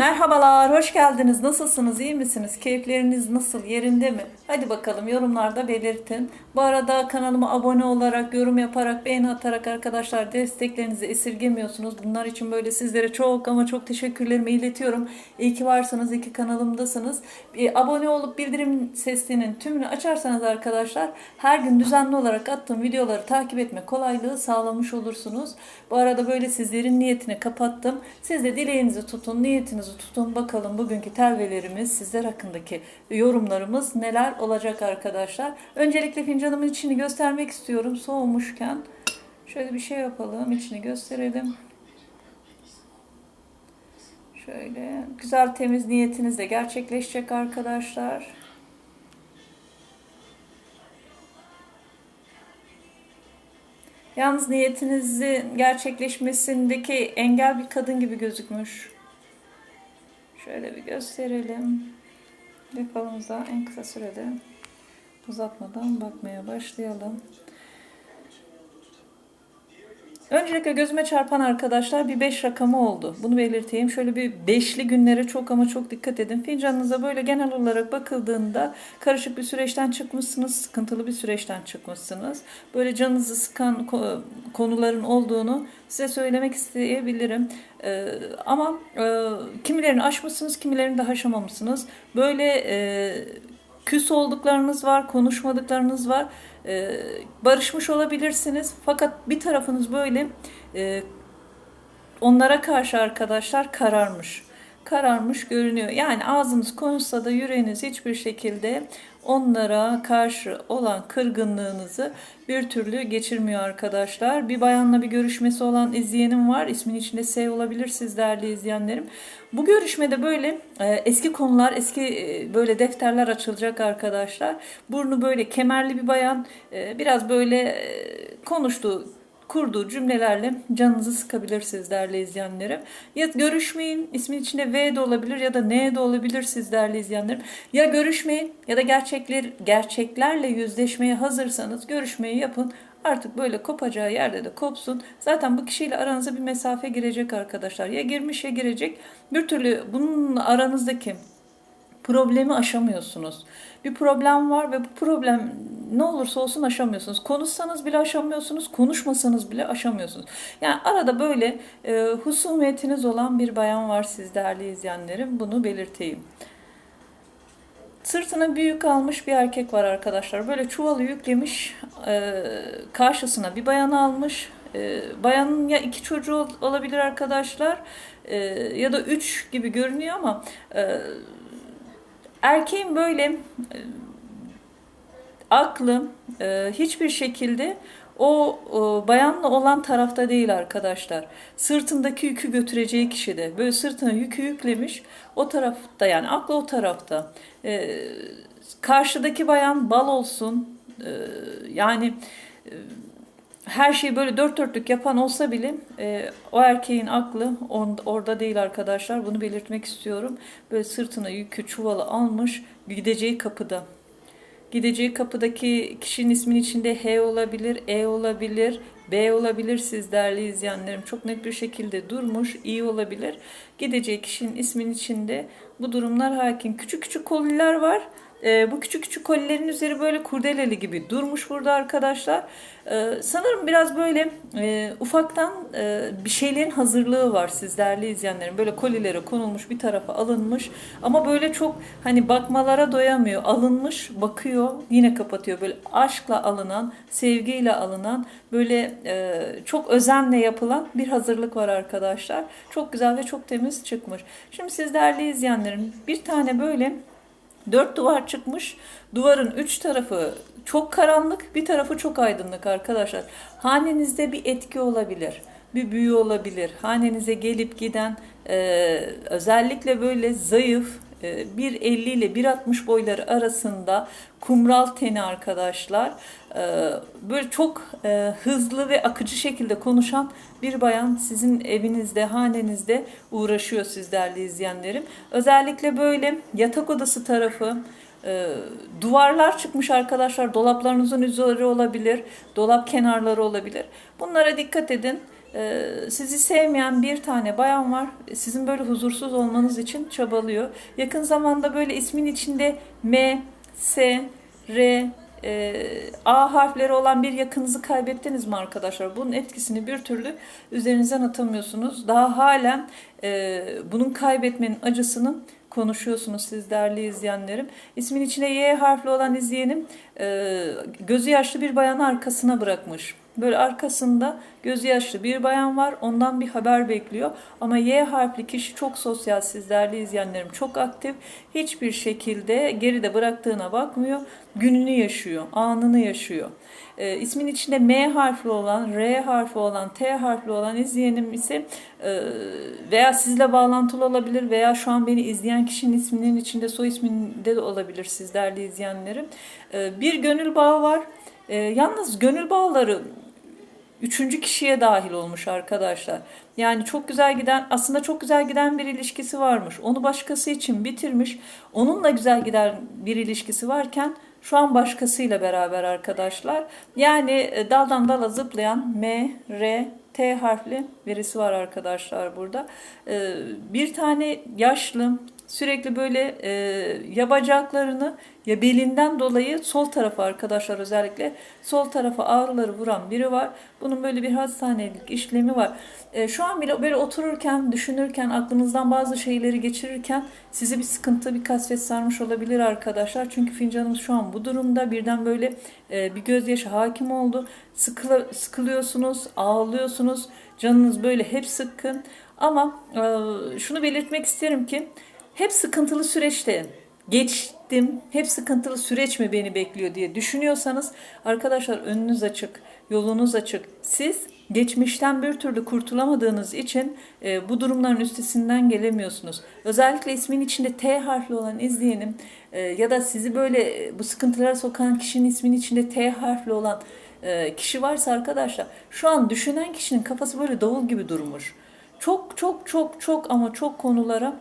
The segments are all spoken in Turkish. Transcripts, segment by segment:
Merhabalar, hoş geldiniz. Nasılsınız, iyi misiniz? Keyifleriniz nasıl, yerinde mi? Hadi bakalım yorumlarda belirtin. Bu arada kanalıma abone olarak, yorum yaparak, beğeni atarak arkadaşlar desteklerinizi esirgemiyorsunuz. Bunlar için böyle sizlere çok ama çok teşekkürlerimi iletiyorum. İyi ki varsınız, iyi ki kanalımdasınız. Bir abone olup bildirim sesinin tümünü açarsanız arkadaşlar her gün düzenli olarak attığım videoları takip etme kolaylığı sağlamış olursunuz. Bu arada böyle sizlerin niyetini kapattım. Siz de dileğinizi tutun, niyetinizi tutun. Bakalım bugünkü telvelerimiz, sizler hakkındaki yorumlarımız neler olacak arkadaşlar. Öncelikle fincanımın içini göstermek istiyorum soğumuşken. Şöyle bir şey yapalım, içini gösterelim. Şöyle güzel temiz niyetiniz de gerçekleşecek arkadaşlar. Yalnız niyetinizin gerçekleşmesindeki engel bir kadın gibi gözükmüş. Şöyle bir gösterelim. Yapalımıza en kısa sürede uzatmadan bakmaya başlayalım. Öncelikle gözüme çarpan arkadaşlar bir 5 rakamı oldu. Bunu belirteyim. Şöyle bir beşli günlere çok ama çok dikkat edin. Fincanınıza böyle genel olarak bakıldığında karışık bir süreçten çıkmışsınız, sıkıntılı bir süreçten çıkmışsınız. Böyle canınızı sıkan konuların olduğunu size söylemek isteyebilirim. Ee, ama e, kimilerini aşmışsınız, kimilerini de aşamamışsınız. Böyle e, küs olduklarınız var, konuşmadıklarınız var. Ee, barışmış olabilirsiniz. Fakat bir tarafınız böyle e, onlara karşı arkadaşlar kararmış. Kararmış görünüyor. Yani ağzınız konuşsa da yüreğiniz hiçbir şekilde onlara karşı olan kırgınlığınızı bir türlü geçirmiyor arkadaşlar. Bir bayanla bir görüşmesi olan izleyenim var. İsmin içinde S olabilir siz değerli izleyenlerim. Bu görüşmede böyle e, eski konular, eski e, böyle defterler açılacak arkadaşlar. Burnu böyle kemerli bir bayan, e, biraz böyle e, konuştu kurduğu cümlelerle canınızı sıkabilirsiniz değerli izleyenlerim. Ya görüşmeyin, ismin içinde V de olabilir ya da N de olabilir siz değerli izleyenlerim. Ya görüşmeyin ya da gerçekler gerçeklerle yüzleşmeye hazırsanız görüşmeyi yapın. Artık böyle kopacağı yerde de kopsun. Zaten bu kişiyle aranıza bir mesafe girecek arkadaşlar. Ya girmiş ya girecek. Bir türlü bunun aranızdaki problemi aşamıyorsunuz. Bir problem var ve bu problem ne olursa olsun aşamıyorsunuz. Konuşsanız bile aşamıyorsunuz, konuşmasanız bile aşamıyorsunuz. Yani arada böyle e, husumetiniz olan bir bayan var siz değerli izleyenlerim. Bunu belirteyim. Sırtına büyük almış bir erkek var arkadaşlar. Böyle çuvalı yüklemiş, e, karşısına bir bayan almış. E, bayanın ya iki çocuğu olabilir arkadaşlar e, ya da üç gibi görünüyor ama e, erkeğin böyle aklı e, hiçbir şekilde o, o bayanla olan tarafta değil arkadaşlar. Sırtındaki yükü götüreceği kişi de böyle sırtına yükü yüklemiş o tarafta yani aklı o tarafta. E, karşıdaki bayan bal olsun e, yani e, her şeyi böyle dört dörtlük yapan olsa bile e, o erkeğin aklı on, orada değil arkadaşlar. Bunu belirtmek istiyorum. Böyle sırtına yükü çuvalı almış gideceği kapıda. Gideceği kapıdaki kişinin ismin içinde H olabilir, E olabilir, B olabilir siz değerli izleyenlerim. Çok net bir şekilde durmuş, iyi olabilir. Gideceği kişinin ismin içinde bu durumlar hakim. Küçük küçük koliler var. E, bu küçük küçük kolilerin üzeri böyle kurdeleli gibi durmuş burada arkadaşlar. E, sanırım biraz böyle e, ufaktan e, bir şeylerin hazırlığı var siz değerli izleyenlerim. Böyle kolilere konulmuş bir tarafa alınmış ama böyle çok hani bakmalara doyamıyor. Alınmış bakıyor yine kapatıyor. Böyle aşkla alınan, sevgiyle alınan böyle e, çok özenle yapılan bir hazırlık var arkadaşlar. Çok güzel ve çok temiz çıkmış. Şimdi siz değerli izleyenlerim bir tane böyle Dört duvar çıkmış. Duvarın üç tarafı çok karanlık, bir tarafı çok aydınlık arkadaşlar. Hanenizde bir etki olabilir, bir büyü olabilir. Hanenize gelip giden e, özellikle böyle zayıf, 1.50 ile 1.60 boyları arasında kumral teni arkadaşlar. E, böyle çok e, hızlı ve akıcı şekilde konuşan bir bayan sizin evinizde, hanenizde uğraşıyor siz değerli izleyenlerim. Özellikle böyle yatak odası tarafı, e, duvarlar çıkmış arkadaşlar. Dolaplarınızın üzeri olabilir, dolap kenarları olabilir. Bunlara dikkat edin. Ee, sizi sevmeyen bir tane bayan var. Sizin böyle huzursuz olmanız için çabalıyor. Yakın zamanda böyle ismin içinde M, S, R, e, A harfleri olan bir yakınınızı kaybettiniz mi arkadaşlar? Bunun etkisini bir türlü üzerinizden atamıyorsunuz. Daha halen e, bunun kaybetmenin acısını konuşuyorsunuz siz değerli izleyenlerim. İsmin içine Y harfli olan izleyenim e, gözü yaşlı bir bayanı arkasına bırakmış. Böyle arkasında gözü yaşlı bir bayan var. Ondan bir haber bekliyor. Ama Y harfli kişi çok sosyal siz değerli izleyenlerim. Çok aktif. Hiçbir şekilde geride bıraktığına bakmıyor. Gününü yaşıyor. Anını yaşıyor. E, ismin içinde M harfli olan, R harfi olan, T harfli olan izleyenim ise e, veya sizle bağlantılı olabilir veya şu an beni izleyen kişinin isminin içinde soy isminde de olabilir siz değerli izleyenlerim. E, bir gönül bağı var. E, yalnız gönül bağları üçüncü kişiye dahil olmuş arkadaşlar. Yani çok güzel giden aslında çok güzel giden bir ilişkisi varmış. Onu başkası için bitirmiş. Onunla güzel giden bir ilişkisi varken şu an başkasıyla beraber arkadaşlar. Yani e, daldan dala zıplayan M, R, T harfli birisi var arkadaşlar burada. E, Bir tane yaşlı sürekli böyle e, ya ya belinden dolayı sol tarafa arkadaşlar özellikle sol tarafa ağrıları vuran biri var. Bunun böyle bir hastanelik işlemi var. E, şu an bile böyle otururken, düşünürken, aklınızdan bazı şeyleri geçirirken sizi bir sıkıntı, bir kasvet sarmış olabilir arkadaşlar. Çünkü fincanımız şu an bu durumda. Birden böyle e, bir gözyaşı hakim oldu. Sıkıla, sıkılıyorsunuz, ağlıyorsunuz. Canınız böyle hep sıkkın. Ama e, şunu belirtmek isterim ki hep sıkıntılı süreçte geçtim, hep sıkıntılı süreç mi beni bekliyor diye düşünüyorsanız arkadaşlar önünüz açık, yolunuz açık. Siz geçmişten bir türlü kurtulamadığınız için e, bu durumların üstesinden gelemiyorsunuz. Özellikle ismin içinde T harfli olan izleyenim e, ya da sizi böyle e, bu sıkıntılara sokan kişinin ismin içinde T harfli olan e, kişi varsa arkadaşlar şu an düşünen kişinin kafası böyle davul gibi durmuş. Çok çok çok çok ama çok konulara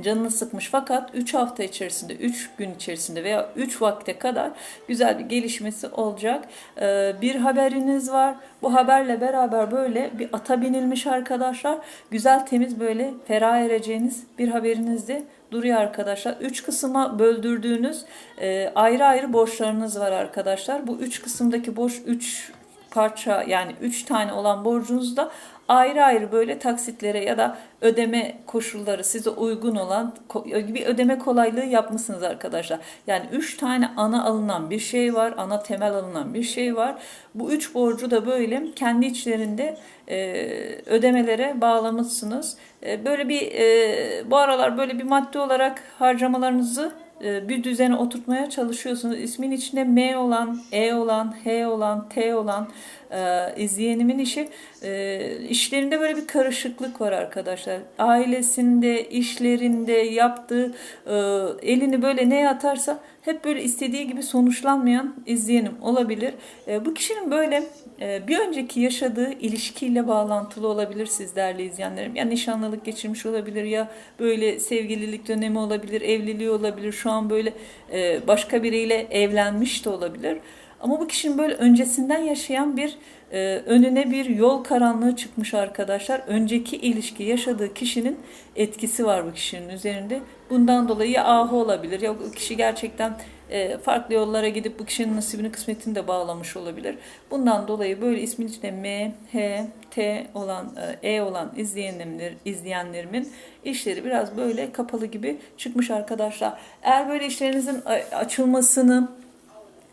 canını sıkmış fakat 3 hafta içerisinde 3 gün içerisinde veya 3 vakte kadar güzel bir gelişmesi olacak. Ee, bir haberiniz var. Bu haberle beraber böyle bir ata binilmiş arkadaşlar. Güzel temiz böyle ferah ereceğiniz bir haberiniz de duruyor arkadaşlar. Üç kısma böldürdüğünüz e, ayrı ayrı borçlarınız var arkadaşlar. Bu üç kısımdaki borç üç parça yani 3 tane olan borcunuz da ayrı ayrı böyle taksitlere ya da ödeme koşulları size uygun olan bir ödeme kolaylığı yapmışsınız arkadaşlar. Yani 3 tane ana alınan bir şey var, ana temel alınan bir şey var. Bu 3 borcu da böyle kendi içlerinde e, ödemelere bağlamışsınız. E, böyle bir e, bu aralar böyle bir maddi olarak harcamalarınızı e, bir düzene oturtmaya çalışıyorsunuz. İsmin içinde M olan, E olan, H olan, T olan e, izleyenimin işi e, işlerinde böyle bir karışıklık var arkadaşlar. Ailesinde, işlerinde yaptığı e, elini böyle neye atarsa hep böyle istediği gibi sonuçlanmayan izleyenim olabilir. E, bu kişinin böyle e, bir önceki yaşadığı ilişkiyle bağlantılı olabilir siz değerli izleyenlerim. Ya nişanlılık geçirmiş olabilir ya böyle sevgililik dönemi olabilir, evliliği olabilir. Şu an böyle e, başka biriyle evlenmiş de olabilir. Ama bu kişinin böyle öncesinden yaşayan bir e, önüne bir yol karanlığı çıkmış arkadaşlar. Önceki ilişki yaşadığı kişinin etkisi var bu kişinin üzerinde. Bundan dolayı ya ahı olabilir ya o kişi gerçekten e, farklı yollara gidip bu kişinin nasibini kısmetini de bağlamış olabilir. Bundan dolayı böyle ismin içinde M, H, T olan, e, E olan izleyenler, izleyenlerimin işleri biraz böyle kapalı gibi çıkmış arkadaşlar. Eğer böyle işlerinizin açılmasını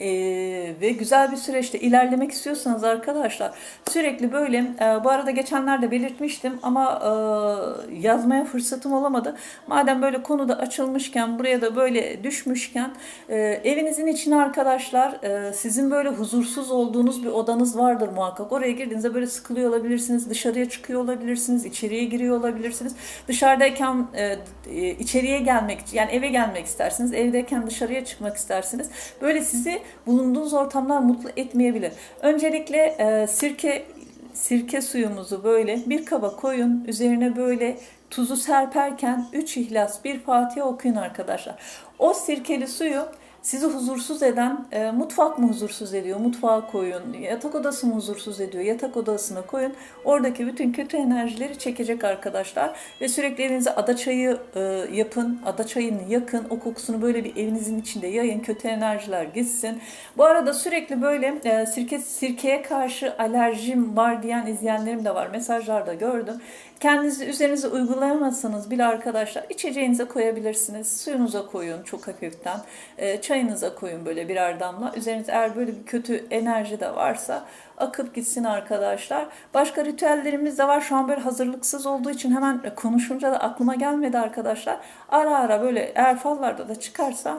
ee, ve güzel bir süreçte ilerlemek istiyorsanız arkadaşlar sürekli böyle e, bu arada geçenlerde belirtmiştim ama e, yazmaya fırsatım olamadı. Madem böyle konuda açılmışken buraya da böyle düşmüşken e, evinizin içine arkadaşlar e, sizin böyle huzursuz olduğunuz bir odanız vardır muhakkak. Oraya girdiğinizde böyle sıkılıyor olabilirsiniz. Dışarıya çıkıyor olabilirsiniz. içeriye giriyor olabilirsiniz. Dışarıdayken e, e içeriye gelmek yani eve gelmek istersiniz. Evdeyken dışarıya çıkmak istersiniz. Böyle sizi bulunduğunuz ortamlar mutlu etmeyebilir. Öncelikle e, sirke sirke suyumuzu böyle bir kaba koyun. Üzerine böyle tuzu serperken 3 ihlas bir Fatiha okuyun arkadaşlar. O sirkeli suyu sizi huzursuz eden e, mutfak mı huzursuz ediyor? Mutfağa koyun. Yatak odası mı huzursuz ediyor? Yatak odasına koyun. Oradaki bütün kötü enerjileri çekecek arkadaşlar. Ve sürekli evinize ada çayı e, yapın. Ada çayını yakın. O kokusunu böyle bir evinizin içinde yayın. Kötü enerjiler gitsin. Bu arada sürekli böyle e, sirke sirkeye karşı alerjim var diyen izleyenlerim de var. Mesajlarda gördüm. Kendinizi üzerinize uygulayamazsanız bile arkadaşlar içeceğinize koyabilirsiniz. Suyunuza koyun çok hafiften. E, çayınıza koyun böyle birer damla. Üzerinizde eğer böyle bir kötü enerji de varsa akıp gitsin arkadaşlar. Başka ritüellerimiz de var. Şu an böyle hazırlıksız olduğu için hemen konuşunca da aklıma gelmedi arkadaşlar. Ara ara böyle eğer fallarda da çıkarsa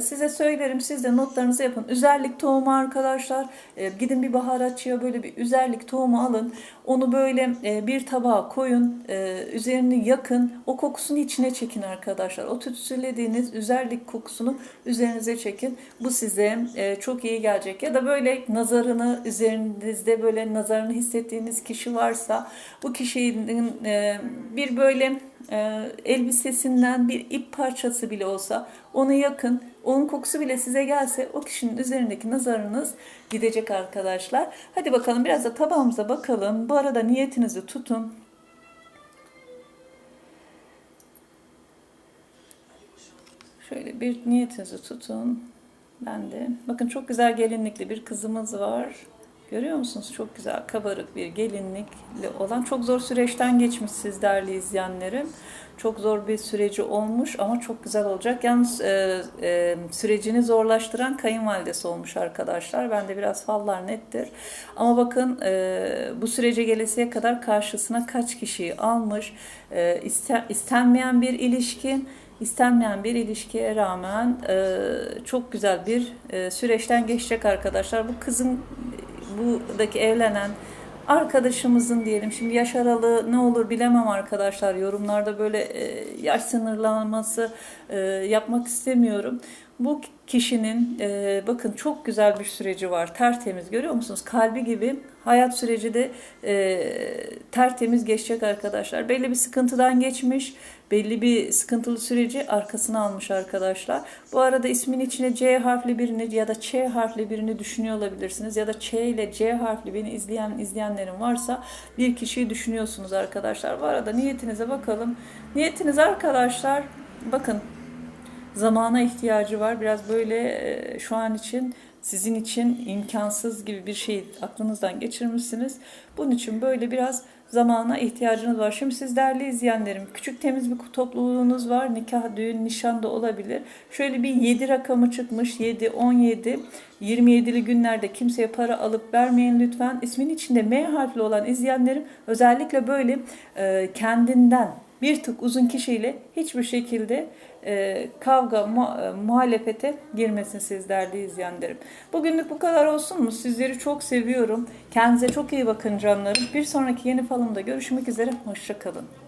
size söylerim. Siz de notlarınızı yapın. Üzerlik tohumu arkadaşlar. E, gidin bir baharatçıya böyle bir üzerlik tohumu alın. Onu böyle e, bir tabağa koyun. E, üzerini yakın. O kokusunu içine çekin arkadaşlar. O tütsülediğiniz üzerlik kokusunu üzerinize çekin. Bu size çok iyi gelecek. Ya da böyle nazarını üzerinizde böyle nazarını hissettiğiniz kişi varsa bu kişinin bir böyle e, elbisesinden bir ip parçası bile olsa onu yakın. Onun kokusu bile size gelse o kişinin üzerindeki nazarınız gidecek arkadaşlar. Hadi bakalım biraz da tabağımıza bakalım. Bu arada niyetinizi tutun. Şöyle bir niyetinizi tutun. Ben de. Bakın çok güzel gelinlikli bir kızımız var. Görüyor musunuz? Çok güzel kabarık bir gelinlikli olan çok zor süreçten geçmiş siz değerli izleyenlerim. Çok zor bir süreci olmuş ama çok güzel olacak. Yalnız e, e, sürecini zorlaştıran kayınvalidesi olmuş arkadaşlar. Ben de biraz fallar nettir. Ama bakın e, bu sürece gelesiye kadar karşısına kaç kişiyi almış. E, iste, istenmeyen bir ilişki istenmeyen bir ilişkiye rağmen e, çok güzel bir e, süreçten geçecek arkadaşlar. Bu kızın buradaki evlenen arkadaşımızın diyelim. Şimdi yaş aralığı ne olur bilemem arkadaşlar. Yorumlarda böyle e, yaş sınırlaması e, yapmak istemiyorum. Bu kişinin e, bakın çok güzel bir süreci var. Tertemiz görüyor musunuz? Kalbi gibi hayat süreci de e, tertemiz geçecek arkadaşlar. Belli bir sıkıntıdan geçmiş belli bir sıkıntılı süreci arkasına almış arkadaşlar. Bu arada ismin içine C harfli birini ya da Ç harfli birini düşünüyor olabilirsiniz. Ya da Ç ile C harfli beni izleyen izleyenlerin varsa bir kişiyi düşünüyorsunuz arkadaşlar. Bu arada niyetinize bakalım. Niyetiniz arkadaşlar bakın zamana ihtiyacı var. Biraz böyle e, şu an için sizin için imkansız gibi bir şey aklınızdan geçirmişsiniz. Bunun için böyle biraz zamana ihtiyacınız var. Şimdi siz değerli izleyenlerim küçük temiz bir topluluğunuz var. Nikah, düğün, nişan da olabilir. Şöyle bir 7 rakamı çıkmış. 7, 17, 27'li günlerde kimseye para alıp vermeyin lütfen. İsmin içinde M harfli olan izleyenlerim özellikle böyle e, kendinden bir tık uzun kişiyle hiçbir şekilde e, kavga, mu, e, muhalefete girmesin siz değerli izleyenlerim. Bugünlük bu kadar olsun mu? Sizleri çok seviyorum. Kendinize çok iyi bakın canlarım. Bir sonraki yeni falımda görüşmek üzere. Hoşçakalın.